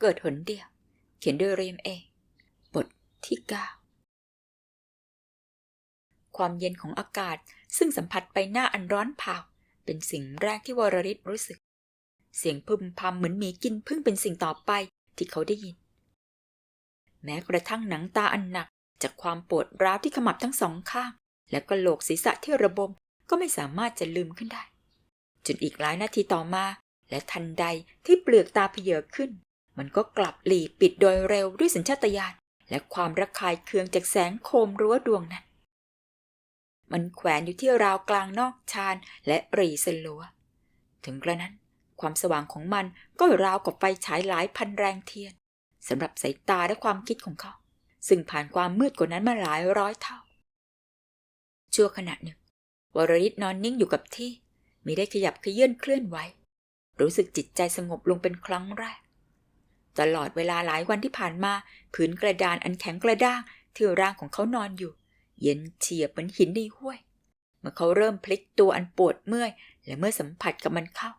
เกิดหนเดียว เขียนโดยเรียมเอง บทที่เก้าความเย็นของอากาศซึ่งสัมผัสไปหน้าอันร้อนเผาเป็นสิ่งแรกที่วรริศรู้สึก เสียงพึมพำเหมือนหมีกินพึ่งเป็นสิ่งต่อไปที่เขาได้ยิน แม้กระทั่งหนังตาอันหนักจากความปวดร้าวที่ขมับทั้งสองข้าง และก็โหลกศีรษะที่ระบมก็ไม่สามารถจะลืมขึ้นได้ จนอีกหลายนาทีต่อมา และทันใดที่เปลือกตาเพเยอขึ้น มันก็กลับหลีปิดโดยเร็วด้วยสัญชาตญาณและความระคายเคืองจากแสงโคมรั้วดวงนั้น มันแขวนอยู่ที่ราวกลางนอกชานและรีสลัว ถึงกระนั้น ความสว่างของมันก็ราวกับไฟฉายหลายพันแรงเทียนสำหรับสายตาและความคิดของเขา ซึ่งผ่านความมืดกว่านั้นมาหลายร้อยเท่า ชั่วขณะหนึ่ง วรริศนอนนิ่งอยู่กับที่มิได้ขยับขยื่นเคลื่อนไหว รู้สึกจิตใจสงบลงเป็นครั้งแรก ตลอดเวลาหลายวันที่ผ่านมา ผืนกระดานอันแข็งกระด้างที่ร่างของเขานอนอยู่ เย็นเฉียบเหมือนหินในห้วย เมื่อเขาเริ่มพลิกตัวอันปวดเมื่อย และเมื่อสัมผัสกับมันเข้า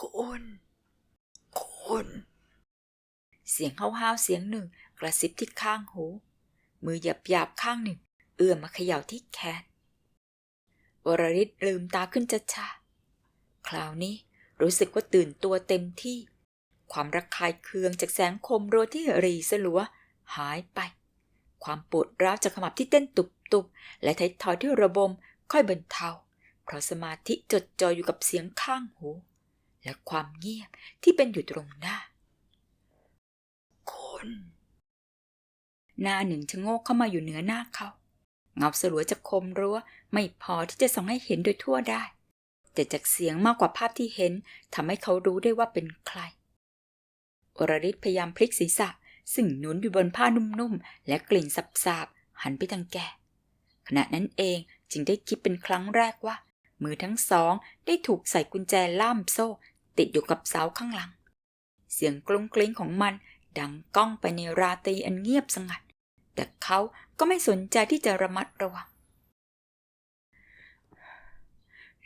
คุณ คุณ เสียงห้าวๆเสียงหนึ่ง กระซิบที่ข้างหู มือหยาบๆข้างหนึ่ง เอื้อมมาเขย่าที่แขนวรริศลืมตาขึ้นช้าๆคราวนี้รู้สึกว่าตื่นตัวเต็มที่ ความระคายเคืองจากแสงคมโรที่รีสลัว หายไป ความปวดร้าวจากขมับที่เต้นตุบๆ และท้ายทอยที่ระบมค่อยบรรเทา เพราะสมาธิจดจ่ออยู่กับเสียงข้างหู และความเงียบที่เป็นอยู่ตรงหน้า คน หน้าหนึ่งชะโงกเข้ามาอยู่เหนือหน้าเขาเงาสลัวจากคมรั้วไม่พอที่จะส่องให้เห็นโดยทั่วได้ แต่จากเสียงมากกว่าภาพที่เห็นทำให้เขารู้ได้ว่าเป็นใคร วรริศพยายามพลิกศีรษะ ซึ่งหนุนอยู่บนผ้านุ่มๆ และกลิ่นสาบๆ หันไปทางแก ขณะนั้นเองจึงได้คิดเป็นครั้งแรกว่า มือทั้งสองได้ถูกใส่กุญแจล่ามโซ่ ติดอยู่กับเสาข้างหลัง เสียงกลุ้งกลิ้งของมันดังก้องไปในราตรีอันเงียบสงัด แต่เขาก็ไม่สนใจที่จะระมัดระวัง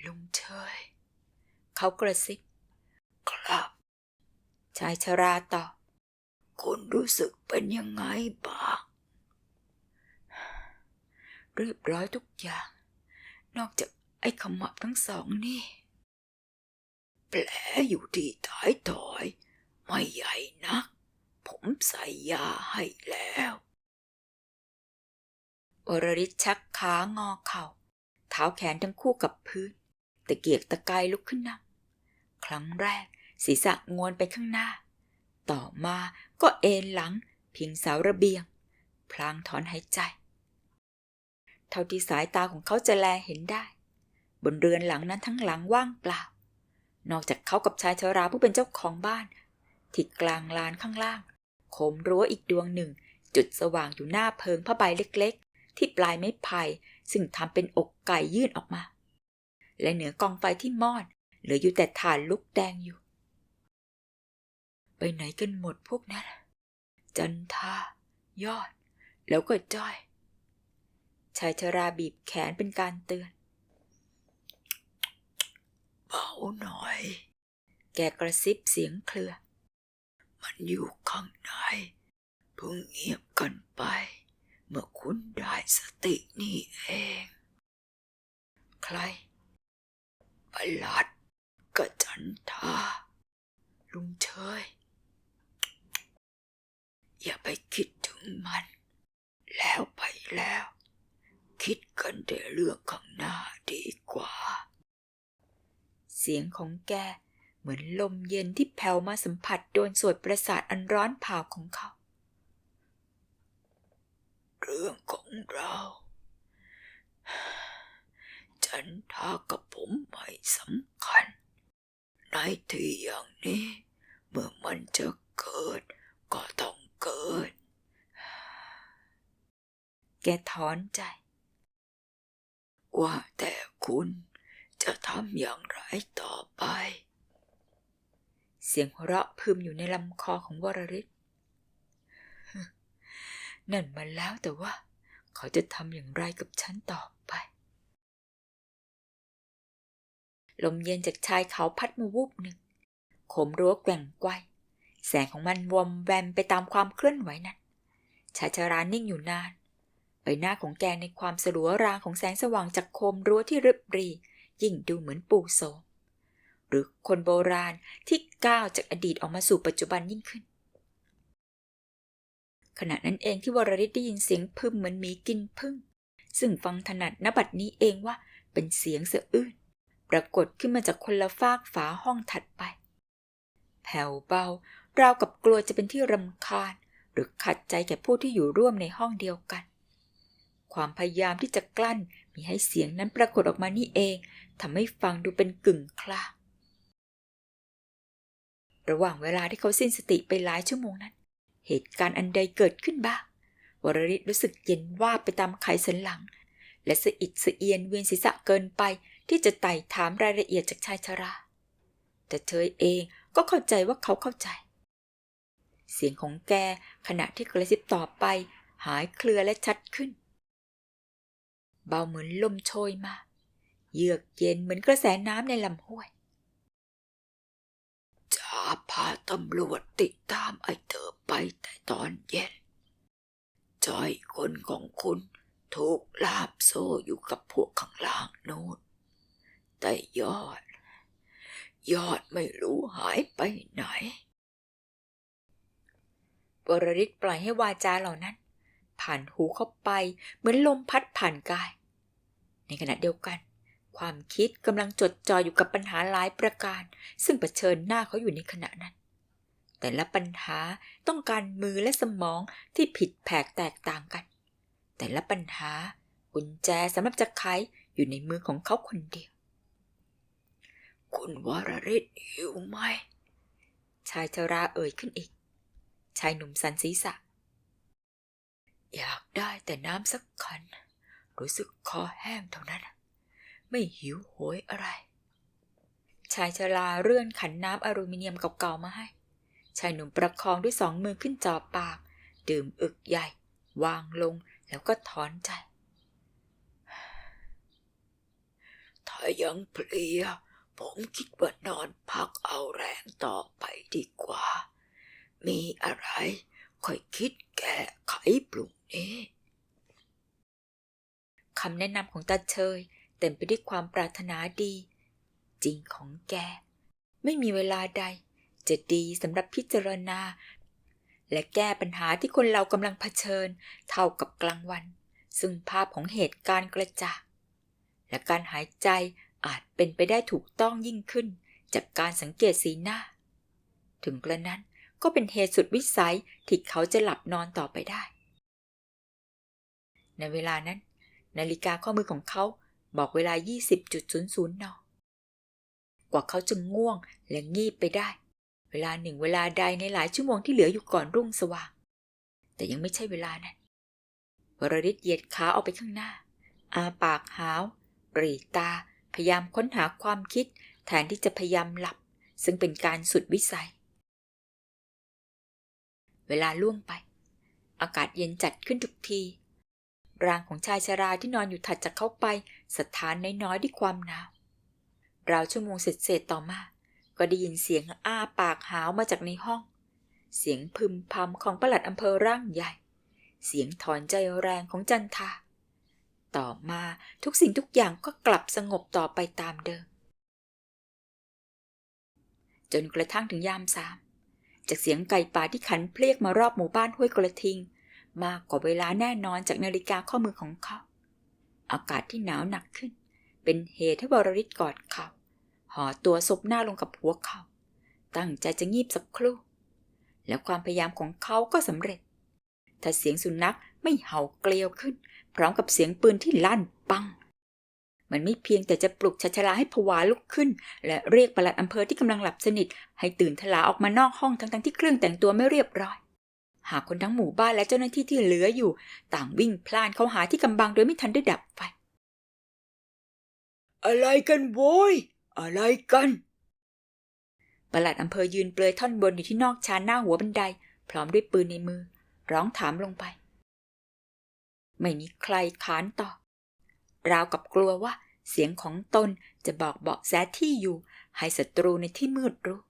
ลุงเชยเขากระซิบ ครับ ชายชราตอบคุณรู้สึกเป็นยังไงบ้างเรียบร้อยทุกอย่าง นอกจากไอ้ขมับทั้งสองนี่ แผลอยู่ที่ท้ายถอย ไม่ใหญ่นัก ผมใส่ยาให้แล้ววรริศชักขางอเข่าเท้าแขนทั้งคู่กับพื้น ตะเกียกตะกายลุกขึ้นนั่ง ครั้งแรก ศีรษะงวนไปข้างหน้า ต่อมาก็เอนหลังพิงเสาระเบียง พลางถอนหายใจ เท่าที่สายตาของเขาจะแลเห็นได้ บนเรือนหลังนั้นทั้งหลังว่างเปล่า นอกจากเขากับชายชราผู้เป็นเจ้าของบ้านที่กลางลานข้างล่างโคมรั้วอีกดวงหนึ่ง จุดสว่างอยู่หน้าเพิงผ้าใบเล็กๆ ที่ปลายไม้ไผ่ซึ่งทำเป็นอกไก่ยื่นออกมา และเหนือกองไฟที่มอดเหลืออยู่แต่ถ่านลุกแดงอยู่ ไปไหนกันหมดพวกนั้น จันทา ยอด แล้วก็จ้อย ชายชราบีบแขนเป็นการเตือน เบาหน่อย แกกระซิบเสียงเคลือ มันอยู่ข้างในเพิ่งเงียบกันไป เมื่อคุณได้สตินี่เอง ใครประหลัดกับจันทาลุงเชย อย่าไปคิดถึงมัน แล้วไปแล้ว คิดกันแต่เรื่องข้างหน้าดีกว่า เสียงของแกเหมือนลมเย็นที่แผ่วมาสัมผัสโดนสวดประสาทอันร้อนเผาของเขา เรื่องของเราจันทากับผมไม่สำคัญ ในที่อย่างนี้ เมื่อมันจะเกิดก็ต้อง เกิด แกถอนใจ ว่าแต่คุณจะทำอย่างไรต่อไป เสียงหัวเราะพึมอยู่ในลำคอของวรริศนั่นมันแล้วแต่ว่า เขาจะทำอย่างไรกับฉันต่อไป ลมเย็นจากชายเขาพัดมาวูบหนึ่งขมรั้วแกว่งไกว แสงของมันวอมแวมไปตามความเคลื่อนไหวนั้นชายชารานิ่งอยู่นาน ใบหน้าของแกในความสลัวรางของแสงสว่างจากโคมรั้วที่ริบรี ยิ่งดูเหมือนปูโสม หรือคนโบราณที่ก้าวจากอดีตออกมาสู่ปัจจุบันยิ่งขึ้น ขณะนั้นเองที่วรริศได้ยินเสียงพึมเหมือนหมีกินพึ่ง ซึ่งฟังถนัดนบัดนี้เองว่าเป็นเสียงสะอื้นปรากฏขึ้นมาจากคนละฟากฝาห้องถัดไป แผ่วเบา ราวกับกลัวจะเป็นที่รำคาญ หรือขัดใจแก่ผู้ที่อยู่ร่วมในห้องเดียวกัน ความพยายามที่จะกลั้นมีให้เสียงนั้นปรากฏออกมานี่เองทำให้ฟังดูเป็นกึ่งคลาระหว่างเวลาที่เขาสิ้นสติไปหลายชั่วโมงนั้น เหตุการณ์อันใดเกิดขึ้นบ้างวรริศรู้สึกเย็นว่าไปตามไขสันหลัง และสะอิดสะเอียนเวียนศีรษะเกินไปที่จะไต่ถามรายละเอียดจากชายชรา แต่เธอเองก็เข้าใจว่าเขาเข้าใจ เสียงของแกขณะที่กระซิบต่อไป หายเคลือและชัดขึ้น เบาเหมือนลมโชยมา เยือกเย็นเหมือนกระแสน้ำในลำห้วยจะพาตำรวจติดตามไอ้เธอไปแต่ตอนเย็นจอยคนของคุณถูกลาบโซ่อยู่กับพวกข้างล่างโน้นแต่ยอด ยอดไม่รู้หายไปไหน บรริศปล่อยให้วาจาเหล่านั้น ผ่านหูเข้าไปเหมือนลมพัดผ่านกาย ในขณะเดียวกัน ความคิดกำลังจดจ่ออยู่กับปัญหาหลายประการ ซึ่งเผชิญหน้าเขาอยู่ในขณะนั้น แต่ละปัญหาต้องการมือและสมองที่ผิดแผกแตกต่างกัน แต่ละปัญหากุญแจสำหรับจะไขอยู่ในมือของเขาคนเดียว คุณวรริศหิวไหมชายชราเอ่ยขึ้นอีก ชายหนุ่มสันศีษะ อยากได้แต่น้ำสักขัน รู้สึกคอแห้งเท่านั้น ไม่หิวโหยอะไร ชายชราเลื่อนขันน้ำอลูมิเนียมเก่าๆมาให้ ชายหนุ่มประคองด้วยสองมือขึ้นจอปาก ดื่มอึกใหญ่ วางลงแล้วก็ถอนใจ ถ้ายังเพลียผมคิดว่านอนพักเอาแรงต่อไปดีกว่า มีอะไรค่อยคิดแก้ไขปรุงนี้คำแนะนำของตาเชยเต็มไปด้วยความปรารถนาดี จริงของแก ไม่มีเวลาใด จะดีสำหรับพิจารณา และแก้ปัญหาที่คนเรากำลังเผชิญเท่ากับกลางวัน ซึ่งภาพของเหตุการณ์กระจ่างและการหายใจอาจเป็นไปได้ถูกต้องยิ่งขึ้น จากการสังเกตสีหน้า ถึงกระนั้น ก็เป็นเหตุสุดวิสัยที่เขาจะหลับนอนต่อไปได้ ในเวลานั้น นาฬิกาข้อมือของเขาบอกเวลา 20.00 น กว่าเขาจะง่วงและงีบไปได้ เวลาหนึ่งเวลาใดในหลายชั่วโมงที่เหลืออยู่ก่อนรุ่งสว่าง แต่ยังไม่ใช่เวลานั้นวรริศเหยียดขาออกไปข้างหน้า อาปากหาวปรีตา พยายามค้นหาความคิด แทนที่จะพยายามหลับ ซึ่งเป็นการสุดวิสัย เวลาล่วงไป อากาศเย็นจัดขึ้นทุกที ร่างของชายชราที่นอนอยู่ถัดจากเขาไปสถานน้อยๆด้วยความหนาวราวชั่วโมงเสร็จๆต่อมา ก็ได้ยินเสียงอ้าปากหาวมาจากในห้อง เสียงพึมพำของประหลัดอำเภอร่างใหญ่ เสียงถอนใจแรงของจันทาต่อมาทุกสิ่งทุกอย่างก็กลับสงบต่อไปตามเดิม จนกระทั่งถึงยามสาม จากเสียงไก่ป่าที่ขันเพลียกมารอบหมู่บ้านห้วยกระทิง มากกว่าเวลาแน่นอนจากนาฬิกาข้อมือของเขา อากาศที่หนาวหนักขึ้น เป็นเหตุให้บรริศกอดเขาห่อตัวซบหน้าลงกับหัวเขา ตั้งใจจะงีบสักครู่ แล้วความพยายามของเขาก็สำเร็จ ถ้าเสียงสุนัขไม่เห่าเกลียวขึ้น พร้อมกับเสียงปืนที่ลั่นปัง มันไม่เพียงแต่จะปลุกชัชลาให้ผวาลุกขึ้น และเรียกปลัดอำเภอที่กำลังหลับสนิท ให้ตื่นทลาออกมานอกห้องทั้งๆที่เครื่องแต่งตัวไม่เรียบร้อย หากคนทั้งหมู่บ้านและเจ้าหน้าที่ที่เหลืออยู่ ต่างวิ่งพล่านเข้าหาที่กำบังโดยไม่ทันได้ดับไฟ อะไรกันโว้ย อะไรกันปลัดอำเภอยืนเปลยท่อนบนอยู่ที่นอกชานหน้าหัวบันได พร้อมด้วยปืนในมือ ร้องถามลงไป ไม่มีใครขานตอบ ราวกับกลัวว่า เสียงของตนจะบอกเบาะแสที่อยู่ ให้ศัตรูในที่มืดรู้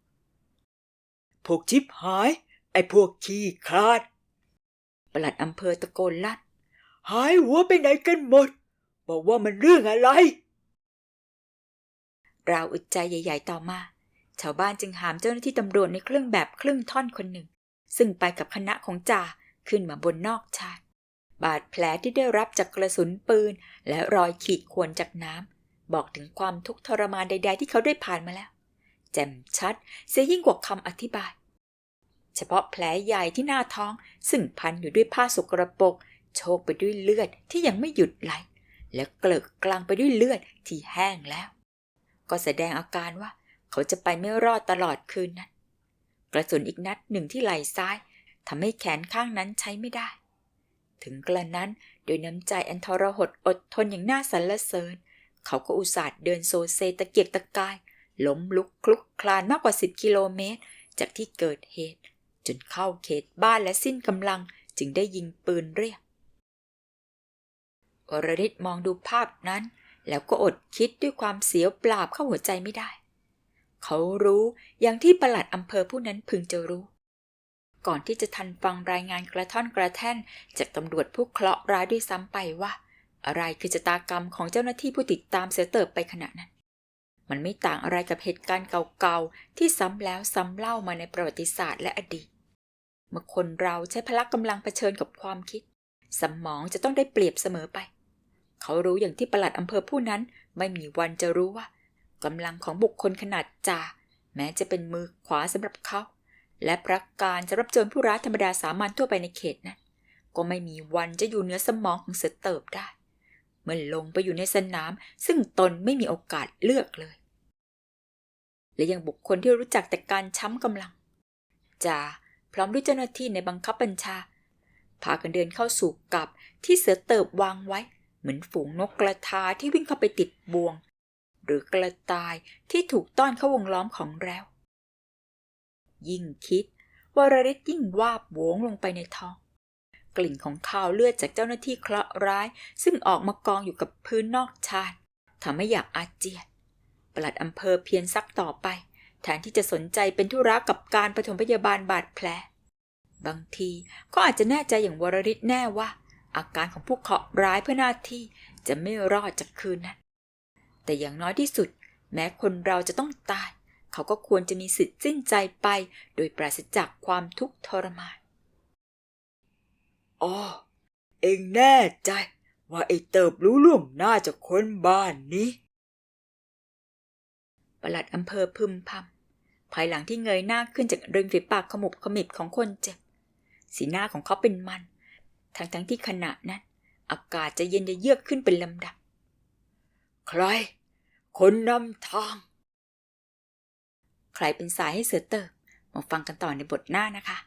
พวกชิบหาย ไอ้พวกขี้คลาด ปลัดอำเภอตะโกนลั่น หายหัวไปไหนกันหมด บอกว่ามันเรื่องอะไร ราวอึดใจใหญ่ๆต่อมา ชาวบ้านจึงหามเจ้าหน้าที่ตำรวจในเครื่องแบบครึ่งท่อนคนหนึ่ง ซึ่งไปกับคณะของจ่าขึ้นมาบนนอกชาย บาดแผลที่ได้รับจากกระสุนปืน และรอยขีดข่วนจากน้ำบอกถึงความทุกข์ทรมานใด ๆ ที่เขาได้ผ่านมาแล้ว แจ่มชัดเสียยิ่งกว่าคำอธิบาย เฉพาะแผลใหญ่ที่หน้าท้อง ซึ่งพันอยู่ด้วยผ้าสกรปรกโชกไปด้วยเลือดที่ยังไม่หยุดไหล และเกลิกกลางไปด้วยเลือดที่แห้งแล้ว ก็แสดงอาการว่าเขาจะไปไม่รอดตลอดคืนนั้น กระสุนอีกนัดหนึ่งที่ไหล่ซ้ายทำให้แขนข้างนั้นใช้ไม่ได้ ถึงกระนั้นโดยน้ำใจอันทรหดอดทนอย่างน่าสรรเสริญ เขาก็อุตส่าห์เดินโซเซตะเกียกตะกาย ล้มลุกคลุกคลานมากกว่า 10 กิโลเมตร จากที่เกิดเหตุ จนเข้าเขตบ้านและสิ้นกำลังจึงได้ยิงปืนเรียกวรริศมองดูภาพนั้น แล้วก็อดคิดด้วยความเสียวปราบเข้าหัวใจไม่ได้ เขารู้อย่างที่ประหลัดอำเภอผู้นั้นพึงจะรู้ ก่อนที่จะทันฟังรายงานกระท่อนกระแท่น จากตำรวจผู้เคราะห์ร้ายด้วยซ้ำไปว่า อะไรคือชะตากรรมของเจ้าหน้าที่ผู้ติดตามเสือเติบไปขณะนั้น มันไม่ต่างอะไรกับเหตุการณ์เก่าๆ ที่ซ้ำแล้วซ้ำเล่ามาในประวัติศาสตร์และอดีต เมื่อคนเราใช้พละกำลังเผชิญกับความคิด สมองจะต้องได้เปรียบเสมอไป เขารู้อย่างที่ประหลัดอำเภอผู้นั้น ไม่มีวันจะรู้ว่ากำลังของบุคคลขนาดจ่าแม้จะเป็นมือขวาสำหรับเขา และพระการสำหรับโจรผู้ร้ายธรรมดาสามัญทั่วไปในเขตนั้นก็ไม่มีวันจะอยู่เหนือสมองของเสือเติบได้ เมื่อลงไปอยู่ในสนาม ซึ่งตนไม่มีโอกาสเลือกเลย และยังบุคคลที่รู้จักแต่การช้ำกำลังจาพร้อมด้วยเจ้าหน้าที่ในบังคับบัญชา พากันเดินเข้าสู่กับที่เสือเติบวางไว้ เหมือนฝูงนกกระทาที่วิ่งเข้าไปติดบ่วง หรือกระต่ายที่ถูกต้อนเข้าวงล้อมของแล้ว ยิ่งคิด วรริศยิ่งวาบโวงลงไปในท้อง กลิ่นของข้าวเลือดจากเจ้าหน้าที่เคราะห์ร้าย ซึ่งออกมากองอยู่กับพื้นนอกชานทำให้อยากอาเจียนปลัดอำเภอเพียรซักต่อไป แทนที่จะสนใจเป็นธุระกับการปฐมพยาบาลบาดแผล บางทีก็อาจจะแน่ใจอย่างวรริศแน่ว่า อาการของผู้เคราะห์ร้ายเพื่อหน้าที่จะไม่รอดจากคืนนั้น แต่อย่างน้อยที่สุด แม้คนเราจะต้องตาย เขาก็ควรจะมีสิทธิ์สิ้นใจไป โดยปราศจากความทุกข์ทรมานอ๋อเองแน่ใจ ว่าไอ้เติบรู้ล่วงหน้าจากคนบ้านนี้ปลัดอำเภอพึมพำภายหลังที่เงยหน้าขึ้นจากริมฝีปากขมุบขมิบของคนเจ็บ สีหน้าของเขาเป็นมัน ทั้งทั้งๆที่ขณะนั้น อากาศจะเย็นจะเยือกขึ้นเป็นลำดับ ใคร คนนำทาง ใครเป็นสายให้เสือเติบ มาฟังกันต่อในบทหน้านะคะ